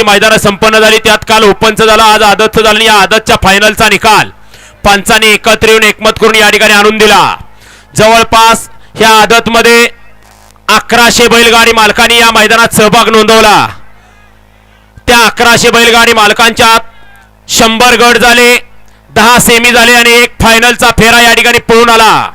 क्रमांकाची मैदानं संपन्न झाली. त्यात काल ओपनचं झालं आज आदतचं झालं आणि या आदतच्या फायनलचा निकाल. पंचाने एकत्र येऊन एकमत करून या ठिकाणी आणून दिला. जवळपास ह्या आदतमध्ये अकराशे बैलगाडी मालकांनी या मैदानात सहभाग नोंदवला. त्या अकराशे बैलगाडी मालकांच्या शंभर गट झाले दहा सेमी झाले आणि एक फायनलचा फेरा या ठिकाणी पळून आला.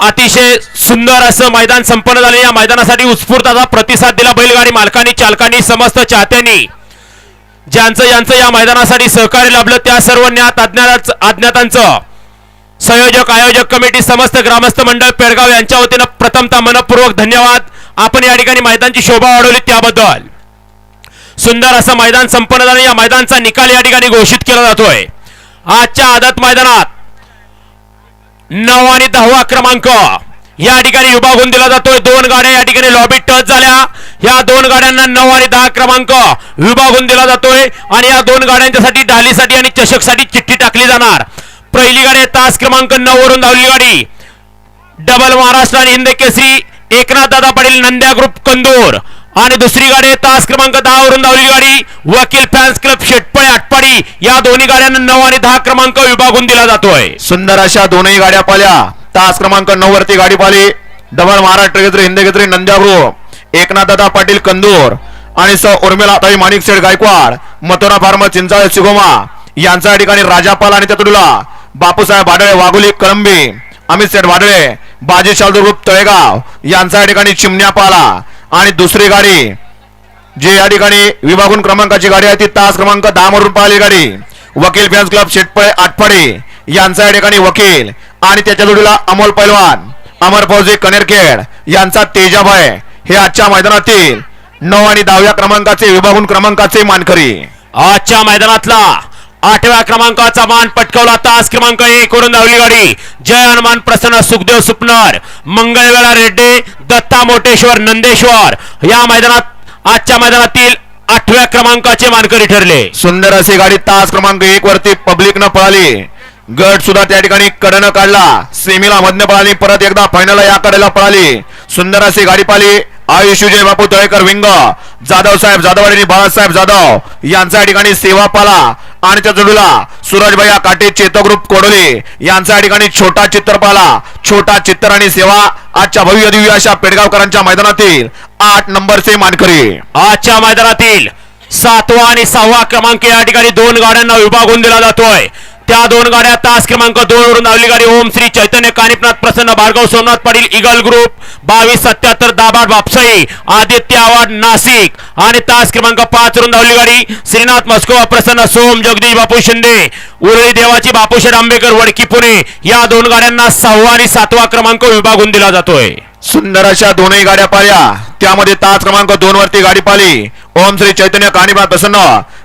अतिशय सुंदर असं मैदान संपन्न झाले. या मैदानासाठी उत्स्फूर्त असा प्रतिसाद दिला बैलगाडी मालकांनी चालकांनी समस्त चाहत्यांनी. ज्यांचं ज्यांचं या मैदानासाठी सहकार्य लाभलं त्या सर्व ज्ञात अज्ञात अज्ञातांचं संयोजक आयोजक कमिटी समस्त ग्रामस्थ मंडळ पेडगाव यांच्या वतीनं प्रथमतः मनपूर्वक धन्यवाद. आपण या ठिकाणी मैदानची शोभा वाढवली त्याबद्दल. सुंदर असं मैदान संपन्न झालं. या मैदानचा निकाल या ठिकाणी घोषित केला जातोय. आजच्या आदत मैदानात नऊ आणि दहावा क्रमांक. या ठिकाणी विभागून दिला जातोय. दोन गाड्या या ठिकाणी लॉबी टच झाल्या. या दोन गाड्यांना नऊ आणि दहा क्रमांक विभागून दिला जातोय. आणि या दोन गाड्यांच्यासाठी ढालीसाठी आणि चषकसाठी चिठ्ठी टाकली जाणार. पहिली गाडी तास क्रमांक नऊ वरून धावली गाडी. डबल महाराष्ट्र आणि हिंद केसरी. एकनाथ दादा पाटील नंद्या ग्रुप कंदूर. आणि दुसरी गाडी तास क्रमांक दहा वरून धावली गाडी. वकील फॅन्स क्लब शेटपळे आटपाडी. या दोन्ही गाड्यांना नऊ आणि दहा क्रमांक विभागून दिला जातोय. सुंदर अशा दोनही गाड्या पाल्या. तास क्रमांक नऊ वरती गाडी पाली. डबल महाराष्ट्र केसरी हिंद केसरी नंद्यागृह एकनाथ दादा पाटील कंदूर. आणि स उर्मिला ताई माणिक शेठ गायकवाड. मथुरा फार्म चिंचाळे सिगोमा. यांच्या ठिकाणी राजापाल आणि चतुडुला. बापूसाहेब भाडळे वाघुली कळंबी. अमित शेठ भाडळे. बाजी शालदूर तळेगाव. यांच्या ठिकाणी चिमण्या पाला आणि दुसरी गाडी जे या ठिकाणी विभागून क्रमांकाची गाडी आहे ती तास क्रमांक दहा मधून पाहिली गाडी. वकील फॅन्स क्लब शेटपळे आटपाडे यांचा या ठिकाणी वकील आणि त्याच्या जोडीला अमोल पैलवान अमर फौजी कनेरखेड यांचा तेजाभय हे आजच्या मैदानातील नऊ आणि दहाव्या क्रमांकाचे विभागून क्रमांकाचे मानकरी. आजच्या मैदानातला आठव्या क्रमांकाचा मान पटकावला. तास क्रमांक एक वरून धावली गाडी. जय हनुमान प्रसन्न सुखदेव सुपनर. मंगळवेळा रेड्डे दत्ता मोटेश्वर नंदेश्वर. या मैदानात आजच्या मैदानातील आठव्या क्रमांकाचे मानकरी ठरले. सुंदर अशी गाडी तास क्रमांक एक वरती पब्लिक न पळाली. गट सुद्धा त्या ठिकाणी कडनं काढला. सेमीला मधनं पळाली परत एकदा फायनल या कडेला पळाली. सुंदर अशी गाडी पाली आयुष विजय बापू तळेकर विंग. जाधव साहेब जाधव आणि बाळासाहेब जाधव यांचा या ठिकाणी सेवा पाला. आणि त्या जोडीला सूरजभैया काटे चेतक ग्रुप कोडोले यांचा या ठिकाणी छोटा चित्रपाला छोटा चित्र आणि सेवा आजच्या भव्य दिव्य अशा पेडगावकरांच्या मैदानातील आठ नंबरचे मानकरी. आजच्या मैदानातील सातवा आणि सहावा क्रमांक या ठिकाणी दोन गाड्यांना विभागून दिला जातोय. त्या दोन गाड्या तास क्रमांक दोन वरून धावली गाडी ओम श्री चैतन्य कानिपनाथ प्रसन्न भार्गव सोमनाथ पाटील इगल ग्रुप बावीस सत्याहत्तर दाभाड बापसाई आदित्य आवाड नाशिक आणि तास क्रमांक पाच वरून धावली गाडी श्रीनाथ मस्कोवा प्रसन्न सोम जगदीश बापू शिंदे उरळी देवाची बापूशेठ आंबेकर वडकी पुणे या दोन गाड्यांना सहावा आणि सातवा क्रमांक विभागून दिला जातोय. सुंदर अशा दोनही गाड्या पाल्या त्यामध्ये तास क्रमांक दोन वरती गाडी पाली ओम श्री चैतन्य कानिपनाथ प्रसन्न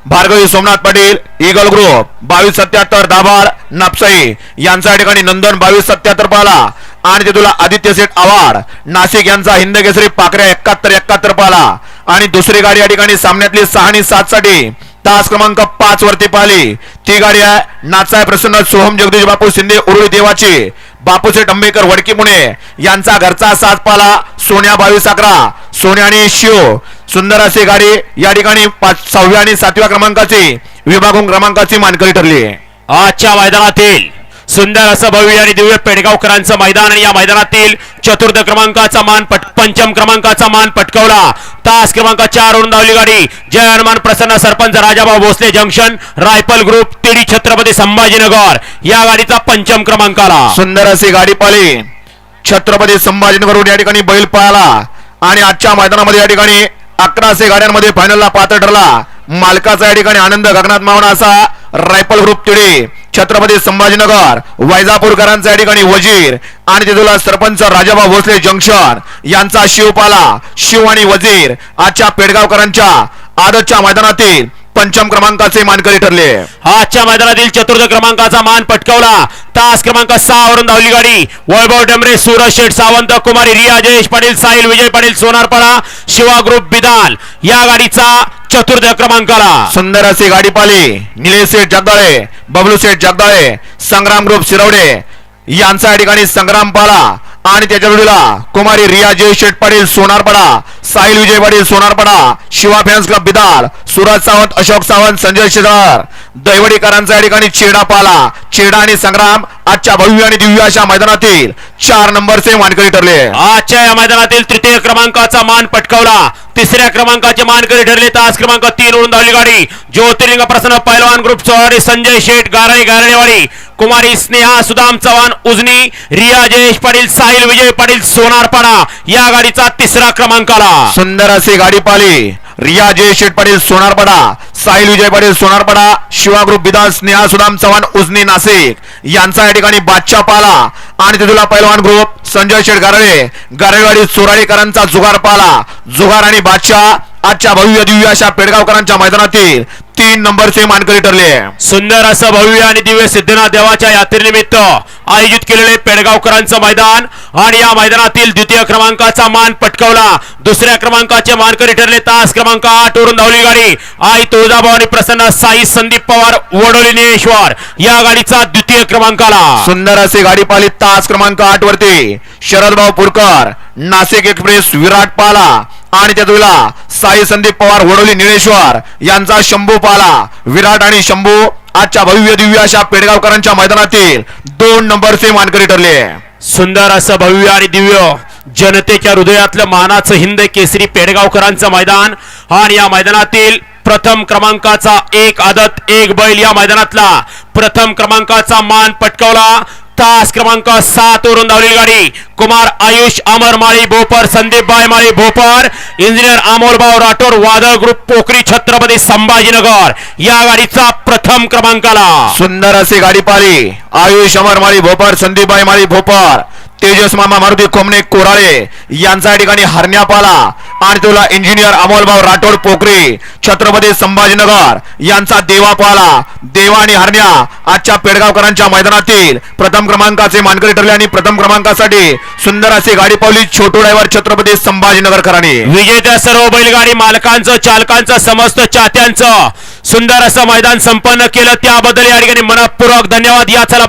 भार्गवी सोमनाथ पाटील इगल ग्रुप बावीस सत्याहत्तर दाभाड नापसाई. यांच्या ठिकाणी नंदन बावीस सत्याहत्तर पाला. आणि ते तुला आदित्य सेठ आवाड नाशिक यांचा हिंद केसरी पाकऱ्या एकाहत्तर एकाहत्तर पाला. आणि दुसरी गाडी या ठिकाणी सामन्यातली सहा आणि सात साठी तास क्रमांक पाच वरती पाहिली. ती गाडी आहे नाचाय प्रसन्न सोहम जगदीश बापू शिंदे उरुळी देवाची. बापूशेठ आंबेकर वडकी पुणे यांचा घरचा साथ पाला. सोन्या बावीस अकरा सोन्या आणि शिव. सुंदर अशी गाडी या ठिकाणी पाच सहाव्या आणि सातव्या क्रमांकाची विभागून क्रमांकाची मानकरी ठरली. आजच्या मैदानातील सुंदर असं भव्य आणि दिव्य पेडगावकरांचं मैदान आणि या मैदानातील चतुर्थ क्रमांकाचा मान पट पंचम क्रमांकाचा मान पटकवला. तास क्रमांक चार वरून धावली गाडी. जय हनुमान प्रसन्न sarpanch Rajabhau Bhosale junction rifle group Tidi Chhatrapati Sambhajinagar. या गाडीचा पंचम क्रमांकाला. सुंदर अशी गाडी पाली छत्रपती संभाजीनगर या ठिकाणी बैल पळाला. आणि आजच्या मैदानामध्ये या ठिकाणी अकराशे गाड्यांमध्ये फायनलला पात्र ठरला. मालकाचा या ठिकाणी आनंद गगनात मावणा असा रायफल ग्रुप तिडी छत्रपती संभाजीनगर वैजापूरकरांचा या ठिकाणी वजीर आणि तिथला सरपंच राजाभाऊ भोसले जंक्शन यांचा शिवपाला शिव आणि वजीर आजच्या पेडगावकरांच्या आदतच्या मैदानातील पंचम क्रमांकाचे मानकरी ठरले. आजच्या मैदानातील चतुर्थ क्रमांकाचा मान पटकावला. तास क्रमांक सहा वरून धावली गाडी. वैभव डमरे सूरज शेठ सावंत कुमारी रिया जयेश पाटील साहिल विजय पाटील सोनारपाडा शिवा ग्रुप बिदान या गाडीचा चतुर्थ क्रमांकाला. सुंदर अशी गाडी पाली. निलेश शेठ जगदाळे बबलू शेठ जगदाळे संग्राम ग्रुप शिरवडे. यांचा या ठिकाणी संग्राम पाला. आणि त्याच्या जोडीला कुमारी रिया जय शेठ पाटील सोनारपडा साहिल विजय पाटील सोनारपडा शिवा फॅन्स क्लब बिदाल सुरज सावंत अशोक सावंत संजय शेजार दैवडीकरांचा या ठिकाणी चेडा पाला. चेडा आणि संग्राम आजच्या भव्य आणि दिव्य अशा मैदानातील चार नंबरचे मानकरी ठरले. आजच्या या मैदानातील तृतीय क्रमांकाचा मान पटकावला. तिसऱ्या क्रमांकाचे मानकरी ठरले. तास क्रमांक तीन वरून धावली गाडी. ज्योतिर्लिंग प्रसन्न पैलवान ग्रुप चौहारी संजय शेठ गाराई गारणेवाडी कुमारी स्नेहा सुदाम चव्हाण उजनी रिया जयेश पाटील साहिल विजय पाटील सोनारपाडा या गाडीचा तिसरा क्रमांक आला सुंदर अशी गाडी पाली रिया जयशेठ पाटील सोनारपडा साहिल विजय पाटील सोनारपडा शिवा ग्रुप बिदाल स्नेहा सुदाम चव्हाण उजनी नाशिक यांचा या ठिकाणी बादशाह पाला. आणि तिथला पैलवान ग्रुप संजय शेठ गारळे गारळेवाडी चोराडीकरांचा जुगार पाला. जुगार आणि बादशाह आजच्या भव्य दिव्य अशा पेडगावकरांच्या मैदानातील तीन नंबरचे मानकरी ठरले. सुंदर असं भव्य आणि दिव्य सिद्धनाथ देवाच्या यात्रेनिमित्त आयोजित केलेले पेडगावकरांचं मैदान आणि या मैदानातील द्वितीय क्रमांकाचा मान पटकावला. दुसऱ्या क्रमांकाचे मानकरी ठरले. तास क्रमांक आठ वरून धावली गाडी. आई तुळजाभवानी प्रसन्न साई संदीप पवार वडोली या गाडीचा द्वितीय क्रमांक आला सुंदर असे गाडी पाली तास क्रमांक आठ वरती शरदभाऊ पुरकर नाशिक एक्सप्रेस विराट पाला. आणि त्या दुला साई संदीप पवार वडोली निळेश्वर यांचा शंभू पाला. विराट आणि शंभू आजच्या भव्य दिव्य अशा पेडगावकरांच्या मैदानातील दोन नंबरचे मानकरी ठरले. सुंदर असं भव्य आणि दिव्य जनतेच्या हृदयातलं मानाचं हिंद केसरी पेडगावकरांचं मैदान. आणि या मैदानातील प्रथम क्रमांकाचा एक आदत एक बैल या मैदानातला प्रथम क्रमांकाचा मान पटकावला. तास क्रमांक सात वरून धावलेली गाडी. कुमार आयुष अमर माळी भोपर संदीप बाय माळी भोपर. इंजिनियर अमोलभाऊ राठोड वादळ ग्रुप पोखरी छत्रपती संभाजीनगर. या गाडीचा प्रथम क्रमांक आला सुंदर असे गाडी पाली आयुष अमर माळी भोपर संदीपबाई माळी भोपर. तेजस मामा मारुती कोमणे कोराळे यांचा या ठिकाणी हरण्यापाला आणि तुला इंजिनियर अमोलभाऊ राठोड पोखरे छत्रपती संभाजीनगर यांचा देवापाला देवा आणि हरण्या आजच्या पेडगावकरांच्या मैदानातील प्रथम क्रमांकाचे मानकरी ठरले आणि प्रथम क्रमांकासाठी सुंदर अशी गाडी पावली. छोटू ड्रायव्हर छत्रपती संभाजीनगरकरांनी. विजेत्या सर्व बैलगाडी मालकांचं चालकांचं समस्त चाहत्यांचं सुंदर असं मैदान संपन्न केलं. त्याबद्दल या ठिकाणी मनपूर्वक धन्यवाद. या चला